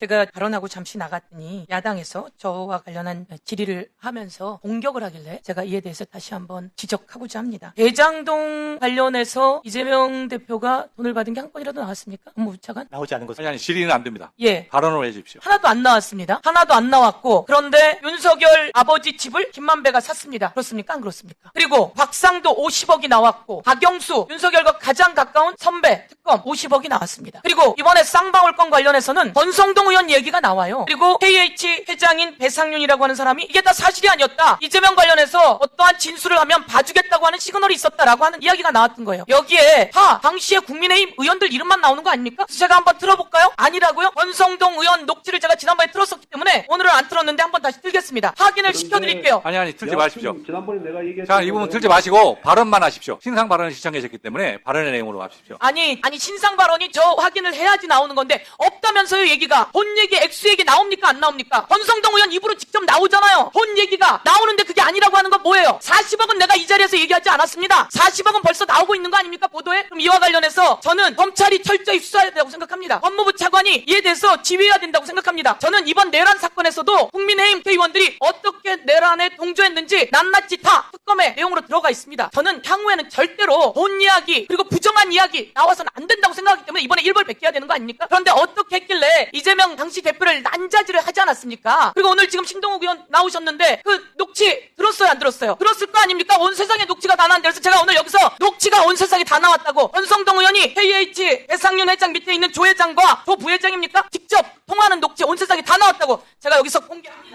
제가 발언하고 잠시 나갔더니 야당에서 저와 관련한 질의를 하면서 공격을 하길래 제가 이에 대해서 다시 한번 지적하고자 합니다. 대장동 관련해서 이재명 대표가 돈을 받은 게 한 건이라도 나왔습니까? 업무부 차관? 나오지 않은 것은 아니, 아니, 질의는 안 됩니다. 예. 발언을 해 주십시오. 하나도 안 나왔습니다. 하나도 안 나왔고 그런데 윤석열 아버지 집을 김만배가 샀습니다. 그렇습니까? 안 그렇습니까? 그리고 박상도 50억이 나왔고 박영수 윤석열과 가장 가까운 선배 특검 50억이 나왔습니다. 그리고 이번에 쌍방울 건 관련해서는 권성동 의원 얘기가 나와요. 그리고 KH 회장인 배상윤이라고 하는 사람이 이게 다 사실이 아니었다. 이재명 관련해서 어떠한 진술을 하면 봐주겠다고 하는 시그널이 있었다라고 하는 이야기가 나왔던 거예요. 여기에 다 당시에 국민의힘 의원들 이름만 나오는 거 아닙니까? 제가 한번 틀어볼까요? 아니라고요? 권성동 의원 녹취를 제가 지난번에 틀었었기 때문에 오늘은 안 틀었는데 한번 다시 틀겠습니다. 확인을 시켜드릴게요. 아니, 아니, 틀지 마십시오. 지난번에 내가 얘기했던 자, 이 부분 틀지 마시고 발언만 하십시오. 신상 발언을 시청하셨기 때문에 발언의 내용으로 가십시오. 아니, 아니, 신상 발언이 저 확인을 해야지 나오는 건데, 없다면서요, 얘기가. 본 얘기, 액수 얘기 나옵니까, 안 나옵니까? 권성동 의원 입으로 직접 나오잖아요. 본 얘기가 나오는데 그게 아니라고 하는 건 뭐예요? 40억은 내가 이 자리에서 얘기하지 않았습니다. 40억은 벌써 나오고 있는 거 아닙니까, 보도에? 그럼 이와 관련해서 저는 검찰이 철저히 수사해야 된다고 생각합니다. 법무부 차관이 이에 대해서 지휘해야 된다고 생각합니다. 저는 이번 내란 사건에서도 국민의힘 의원들이 어떻게 내란에 동조했는지 낱낱이 다 특검의 내용으로 들어가 있습니다. 저는 향후에는 절대로 본 이야기 그리고 부정한 이야기 나와서는 안 된다고 생각하기 때문에 이번에 일벌 백해야 되는 거 아닙니까? 그런데 어떻게 했길래 이재명 당시 대표를 난자질을 하지 않았습니까? 그리고 오늘 지금 신동욱 의원 나오셨는데 그 녹취 들었어요 안 들었어요? 들었을 거 아닙니까? 온 세상에 녹취가 다 나왔는데 그래서 제가 오늘 여기서 녹취가 온 세상에 다 나왔다고 권성동 의원이 KH 배상윤 회장 밑에 있는 조 회장과 조 부회장입니까? 직접 통화하는 녹취 온 세상에 다 나왔다고 제가 여기서 공개합니다.